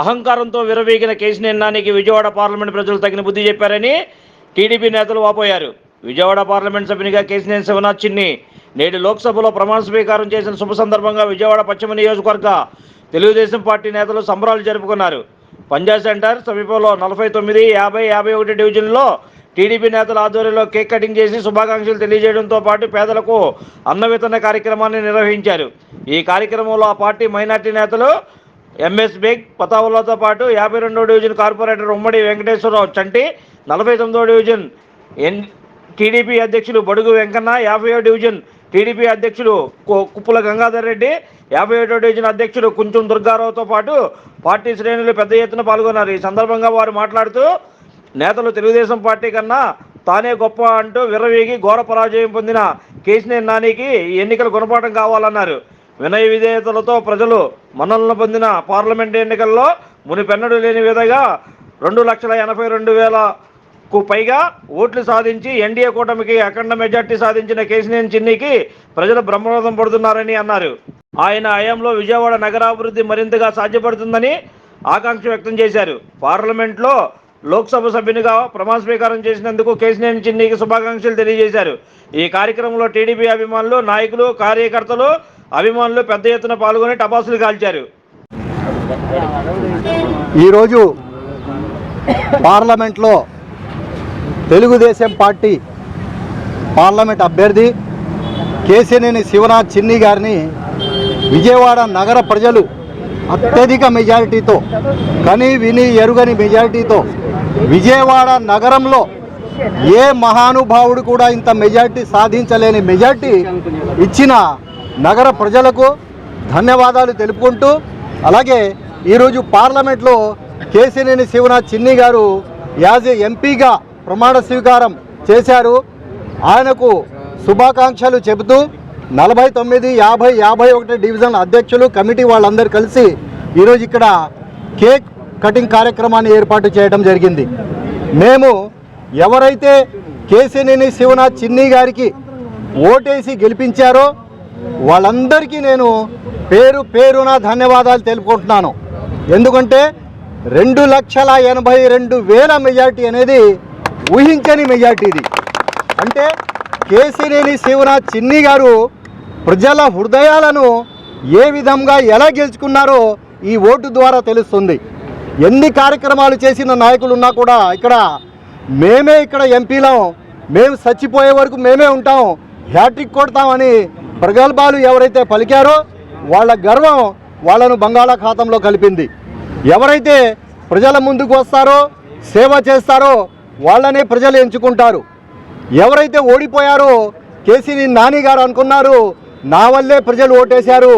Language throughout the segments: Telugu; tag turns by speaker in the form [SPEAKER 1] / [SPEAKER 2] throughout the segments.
[SPEAKER 1] అహంకారంతో విరవీగిన కేసు నానికి విజయవాడ పార్లమెంట్ ప్రజలు తగిన బుద్ధి చెప్పారని టీడీపీ నేతలు వాపోయారు. విజయవాడ పార్లమెంట్ సభ్యునిగా కేసినేని శివనాథ్చిన్ని నేడు లోక్సభలో ప్రమాణ స్వీకారం చేసిన శుభ సందర్భంగా విజయవాడ పశ్చిమ నియోజకవర్గ తెలుగుదేశం పార్టీ నేతలు సంబరాలు జరుపుకున్నారు. పంజాబ్ సెంటర్ సమీపంలో నలభై తొమ్మిది యాభై యాభై ఒకటి డివిజన్లో టీడీపీ నేతల ఆధ్వర్యంలో కేక్ కటింగ్ చేసి శుభాకాంక్షలు తెలియజేయడంతో పాటు పేదలకు అన్న వితరణ కార్యక్రమాన్ని నిర్వహించారు. ఈ కార్యక్రమంలో ఆ పార్టీ మైనార్టీ నేతలు ఎంఎస్ బేగ్ పతావులతో పాటు యాభై రెండో డివిజన్ కార్పొరేటర్ ఉమ్మడి వెంకటేశ్వరరావు చంటి నలభై తొమ్మిదో డివిజన్ ఎన్ టీడీపీ అధ్యక్షులు బడుగు వెంకన్న యాభై డివిజన్ టీడీపీ అధ్యక్షులు కు- కుప్పుల గంగాధర్ రెడ్డి యాభై ఏడో డివిజన్ అధ్యక్షుడు కుంచుం దుర్గారావుతో పాటు పార్టీ శ్రేణులు పెద్ద ఎత్తున పాల్గొన్నారు. ఈ సందర్భంగా వారు మాట్లాడుతూ నేతలు తెలుగుదేశం పార్టీ కన్నా తానే గొప్ప అంటూ విర్రవీగి ఘోర పరాజయం పొందిన కేసీఆర్ నానికి ఈ ఎన్నికలు గుణపాఠం కావాలన్నారు. వినయ విధేయతలతో ప్రజలు మన్నలను పొందిన పార్లమెంట్ ఎన్నికల్లో మునిపెన్నడు లేని విధంగా రెండు లక్షల ఎనభై రెండు వేలకు పైగా ఓట్లు సాధించి ఎన్డీఏ కూటమికి అఖండ మెజార్టీ సాధించిన కేసినేని చిన్నికి ప్రజలు బ్రహ్మరథం పడుతున్నారని అన్నారు. ఆయన హయాంలో విజయవాడ నగరాభివృద్ధి మరింతగా సాధ్యపడుతుందని ఆకాంక్ష వ్యక్తం చేశారు. పార్లమెంట్లో లోక్సభ సభ్యునిగా ప్రమాణ స్వీకారం చేసినందుకు కేసినేని చిన్నికి శుభాకాంక్షలు తెలియజేశారు. ఈ కార్యక్రమంలో టీడీపీ అభిమానులు నాయకులు కార్యకర్తలు అభిమానులు పెద్ద ఎత్తున పాల్గొని టపాసులు కాల్చారు.
[SPEAKER 2] ఈరోజు పార్లమెంట్లో తెలుగుదేశం పార్టీ పార్లమెంట్ అభ్యర్థి కేసినేని శివనాథ్ చిన్ని గారిని విజయవాడ నగర ప్రజలు అత్యధిక మెజారిటీతో కని విని ఎరుగని మెజారిటీతో విజయవాడ నగరంలో ఏ మహానుభావుడు కూడా ఇంత మెజారిటీ సాధించలేని మెజారిటీ ఇచ్చిన నగర ప్రజలకు ధన్యవాదాలు తెలుపుకుంటూ అలాగే ఈరోజు పార్లమెంట్లో కేసినేని శివనాథ్ చిన్ని గారు యాజ్ ఎంపీగా ప్రమాణ స్వీకారం చేశారు. ఆయనకు శుభాకాంక్షలు చెబుతూ నలభై తొమ్మిది యాభై యాభై ఒకటి డివిజన్ అధ్యక్షులు కమిటీ వాళ్ళందరూ కలిసి ఈరోజు ఇక్కడ కేక్ కటింగ్ కార్యక్రమాన్ని ఏర్పాటు చేయడం జరిగింది. మేము ఎవరైతే కేసినేని శివనాథ్ చిన్ని గారికి ఓటేసి గెలిపించారో వాళ్ళందరికీ నేను పేరు పేరున ధన్యవాదాలు తెలుపుకుంటున్నాను. ఎందుకంటే రెండు లక్షల ఎనభై రెండు వేల మెజార్టీ అనేది ఊహించని మెజార్టీ ఇది. అంటే కేసినేని శివనాథ్ చిన్ని గారు ప్రజల హృదయాలను ఏ విధంగా ఎలా గెలుచుకున్నారో ఈ ఓటు ద్వారా తెలుస్తుంది. ఎన్ని కార్యక్రమాలు చేసిన నాయకులు ఉన్నా కూడా ఇక్కడ మేమే ఇక్కడ ఎంపీలం. మేము చచ్చిపోయే వరకు మేమే ఉంటాం. హ్యాట్రిక్ కొడతామని ప్రగల్భాలు ఎవరైతే పలికారో వాళ్ళ గర్వం వాళ్ళను బంగాళాఖాతంలో కలిపింది. ఎవరైతే ప్రజల ముందుకు వస్తారో సేవ చేస్తారో వాళ్ళనే ప్రజలు ఎంచుకుంటారు. ఎవరైతే ఓడిపోయారో కేసీని నాని గారు అనుకున్నారు నా వల్లే ప్రజలు ఓటేశారు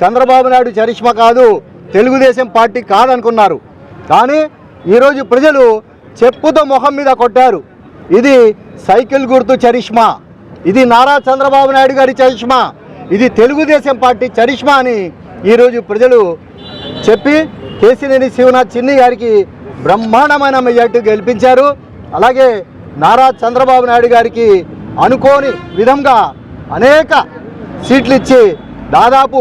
[SPEAKER 2] చంద్రబాబు నాయుడు చరిష్మా కాదు తెలుగుదేశం పార్టీ కాదనుకున్నారు. కానీ ఈరోజు ప్రజలు చెప్పుతో మొహం మీద కొట్టారు. ఇది సైకిల్ గుర్తు చరిష్మా. ఇది నారా చంద్రబాబు నాయుడు గారి చరిష్మా. ఇది తెలుగుదేశం పార్టీ చరిష్మా అని ఈరోజు ప్రజలు చెప్పి కేసినేని శివనాథ్ చిన్ని గారికి బ్రహ్మాండమైన మెజార్టీ గెలిపించారు. అలాగే నారా చంద్రబాబు నాయుడు గారికి అనుకోని విధంగా అనేక సీట్లు ఇచ్చి దాదాపు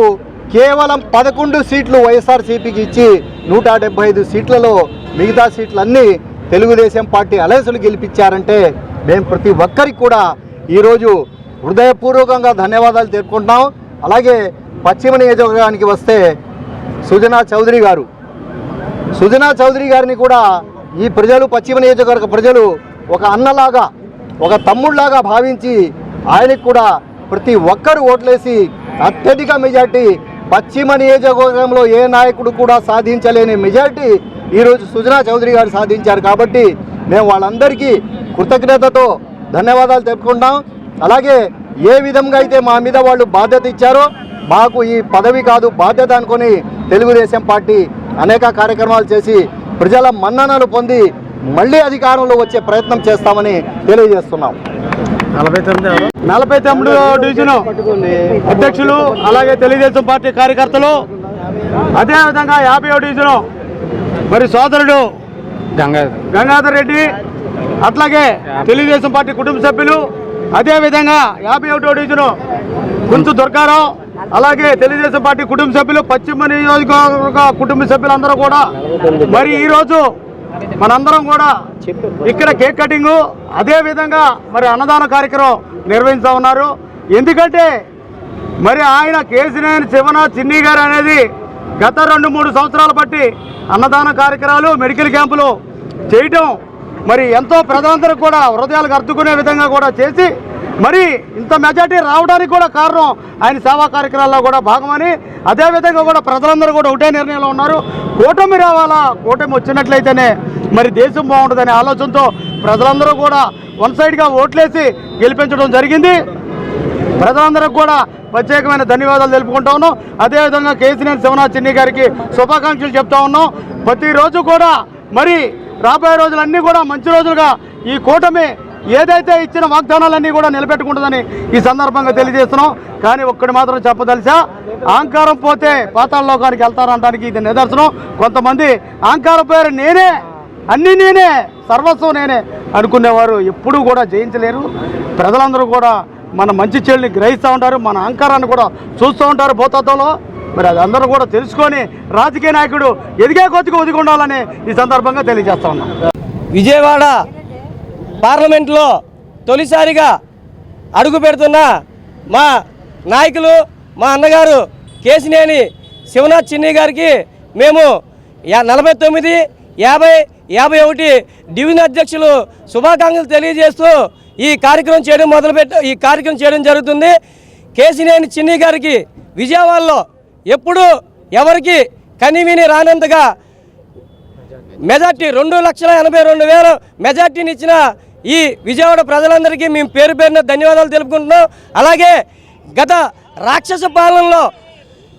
[SPEAKER 2] కేవలం పదకొండు సీట్లు వైఎస్ఆర్సీపీకి ఇచ్చి నూట డెబ్బై ఐదు సీట్లలో మిగతా సీట్లన్నీ తెలుగుదేశం పార్టీ అలయన్సులు గెలిపించారంటే మేము ప్రతి ఒక్కరికి కూడా ఈరోజు హృదయపూర్వకంగా ధన్యవాదాలు తెలుపుకుంటున్నాం. అలాగే పశ్చిమ నియోజకవర్గానికి వస్తే సుజనా చౌదరి గారు. సుజనా చౌదరి గారిని కూడా ఈ ప్రజలు పశ్చిమ నియోజకవర్గ ప్రజలు ఒక అన్నలాగా ఒక తమ్ముళ్ళాగా భావించి ఆయనకు కూడా ప్రతి ఒక్కరు ఓట్లేసి అత్యధిక మెజార్టీ పశ్చిమ నియోజకవర్గంలో ఏ నాయకుడు కూడా సాధించలేని మెజార్టీ ఈరోజు సుజనా చౌదరి గారు సాధించారు. కాబట్టి మేము వాళ్ళందరికీ కృతజ్ఞతతో ధన్యవాదాలు తెలుపుకుంటాం అలాగే ఏ విధంగా అయితే మా మీద వాళ్ళు బాధ్యత ఇచ్చారో మాకు ఈ పదవి కాదు బాధ్యత అనుకొని తెలుగుదేశం పార్టీ అనేక కార్యక్రమాలు చేసి ప్రజల మన్ననలు పొంది మళ్ళీ అధికారంలో వచ్చే ప్రయత్నం చేస్తామని తెలియజేస్తున్నాం.
[SPEAKER 3] నలభై తొమ్మిది నలభై తొమ్మిది డివిజన్ అధ్యక్షులు అలాగే తెలుగుదేశం పార్టీ కార్యకర్తలు అదేవిధంగా యాభై డివిజన్. మరి సోదరుడు గంగాధర్ రెడ్డి అట్లాగే తెలుగుదేశం పార్టీ కుటుంబ సభ్యులు అదేవిధంగా యాభై ఒకటో డివిజన్ గుంతు దొరకారావు అలాగే తెలుగుదేశం పార్టీ కుటుంబ సభ్యులు పశ్చిమ నియోజకవర్గ కుటుంబ సభ్యులందరూ కూడా. మరి ఈరోజు మనందరం కూడా ఇక్కడ కేక్ కటింగ్ అదేవిధంగా మరి అన్నదాన కార్యక్రమం నిర్వహిస్తూ ఉన్నారు. ఎందుకంటే మరి ఆయన కేసినేని శివన చిన్ని గారు అనేది గత రెండు మూడు సంవత్సరాలు బట్టి అన్నదాన కార్యక్రమాలు మెడికల్ క్యాంపులు చేయటం మరి ఎంతో ప్రజలందరూ కూడా హృదయాలకు అర్దుకునే విధంగా కూడా చేసి మరి ఇంత మెజార్టీ రావడానికి కూడా కారణం ఆయన సేవా కార్యక్రమాల్లో కూడా భాగమని అదేవిధంగా కూడా ప్రజలందరూ కూడా ఒకటే నిర్ణయంలో ఉన్నారు. కూటమి రావాలా? కూటమి వచ్చినట్లయితేనే మరి దేశం బాగుంటుందనే ఆలోచనతో ప్రజలందరూ కూడా వన్ సైడ్గా ఓట్లేసి గెలిపించడం జరిగింది. ప్రజలందరికీ కూడా ప్రత్యేకమైన ధన్యవాదాలు తెలుపుకుంటా ఉన్నాం. అదేవిధంగా కేసీనేని శివనాథ్ చిన్ని గారికి శుభాకాంక్షలు చెప్తా ఉన్నాం. ప్రతిరోజు కూడా మరి రాబోయే రోజులన్నీ కూడా మంచి రోజులుగా ఈ కూటమి ఏదైతే ఇచ్చిన వాగ్దానాలన్నీ కూడా నిలబెట్టుకుంటుందని ఈ సందర్భంగా తెలియజేస్తున్నాం. కానీ ఒక్కటి మాత్రం చెప్పదలిసా అహంకారం పోతే పాతాళలోకానికి వెళ్తారనడానికి ఇది నిదర్శనం. కొంతమంది అహంకారం పేరు నేనే అన్నీ నేనే సర్వస్వం నేనే అనుకునేవారు ఎప్పుడూ కూడా జయించలేరు. ప్రజలందరూ కూడా మన మంచి చెల్లిని గ్రహిస్తూ ఉంటారు మన అహంకారాన్ని కూడా చూస్తూ ఉంటారు భూతత్వంలో. మరి అది అందరూ కూడా తెలుసుకొని రాజకీయ నాయకుడు ఎదిగే కొద్దిగా ఒదిగి ఉండాలని ఈ సందర్భంగా తెలియజేస్తా ఉన్నాం.
[SPEAKER 4] విజయవాడ పార్లమెంట్లో తొలిసారిగా అడుగు పెడుతున్న మా నాయకులు మా అన్నగారు కేసినేని శివనాథ్ చిన్ని గారికి మేము నలభై తొమ్మిది యాభై యాభై ఒకటి డివిజన్ అధ్యక్షులు శుభాకాంక్షలు తెలియజేస్తూ ఈ కార్యక్రమం చేయడం మొదలుపెట్ట ఈ కార్యక్రమం చేయడం జరుగుతుంది. కేసినేని చిన్ని గారికి విజయవాడలో ఎప్పుడు ఎవరికి కనివిని రానందుగా మెజార్టీ రెండు లక్షల ఎనభై రెండు వేల మెజార్టీని ఇచ్చిన ఈ విజయవాడ ప్రజలందరికీ మేము పేరు పేరున ధన్యవాదాలు తెలుపుకుంటున్నాం. అలాగే గత రాక్షస పాలనలో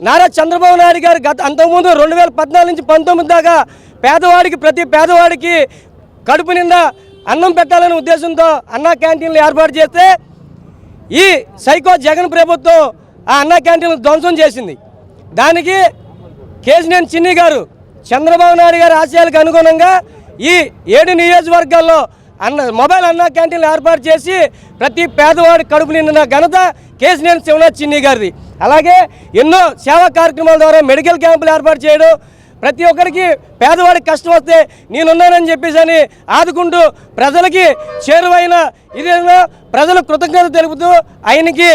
[SPEAKER 4] నారా చంద్రబాబు నాయుడు గారు గత అంతకుముందు రెండు వేల పద్నాలుగు నుంచి పంతొమ్మిది దాకా పేదవాడికి ప్రతి పేదవాడికి కడుపు నిండా అన్నం పెట్టాలనే ఉద్దేశంతో అన్నా క్యాంటీన్లు ఏర్పాటు చేస్తే ఈ సైకో జగన్ ప్రభుత్వం ఆ అన్నా క్యాంటీన్లు ధ్వంసం చేసింది. దానికి కేసినేని చిన్ని గారు చంద్రబాబు నాయుడు గారి ఆశయాలకు అనుగుణంగా ఈ ఏడు నియోజకవర్గాల్లో అన్న మొబైల్ అన్న క్యాంటీన్లు ఏర్పాటు చేసి ప్రతి పేదవాడి కడుపు నిండిన ఘనత కేసినేని శివనాథ్ చిన్ని గారిది. అలాగే ఎన్నో సేవా కార్యక్రమాల ద్వారా మెడికల్ క్యాంపులు ఏర్పాటు చేయడం ప్రతి ఒక్కరికి పేదవాడికి కష్టం వస్తే నేనున్నానని చెప్పేసి అని ఆదుకుంటూ ప్రజలకి చేరువైన ఇదేనా ప్రజలు కృతజ్ఞత తెలుపుతూ ఆయనకి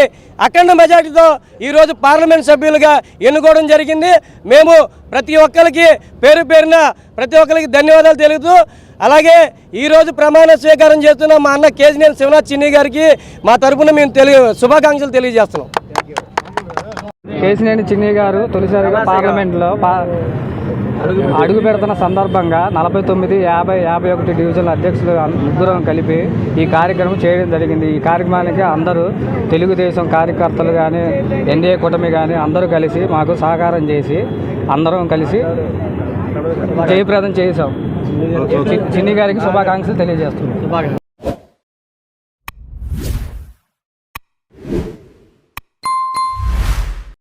[SPEAKER 4] అఖండ మెజార్టీతో ఈరోజు పార్లమెంట్ సభ్యులుగా ఎన్నుకోవడం జరిగింది. మేము ప్రతి ఒక్కరికి పేరు పేరున ప్రతి ఒక్కరికి ధన్యవాదాలు తెలుపుతూ అలాగే ఈరోజు ప్రమాణ స్వీకారం చేస్తున్న మా అన్న కేసీఆర్ శివనాథ్ చిన్ని గారికి మా తరపున మేము తెలియ శుభాకాంక్షలు తెలియజేస్తున్నాం.
[SPEAKER 5] కేసినేని చిన్ని గారు తొలిసారిగా పార్లమెంట్లో పా అడుగు పెడుతున్న సందర్భంగా నలభై తొమ్మిది యాభై యాభై ఒకటి డివిజన్ల అధ్యక్షులు ముగ్గురం కలిపి ఈ కార్యక్రమం చేయడం జరిగింది. ఈ కార్యక్రమానికి అందరూ తెలుగుదేశం కార్యకర్తలు కానీ ఎన్డీఏ కూటమి కానీ అందరూ కలిసి మాకు సహకారం చేసి అందరం కలిసి జయప్రదం చేశాం. చిన్ని గారికి శుభాకాంక్షలు తెలియజేస్తున్నాం.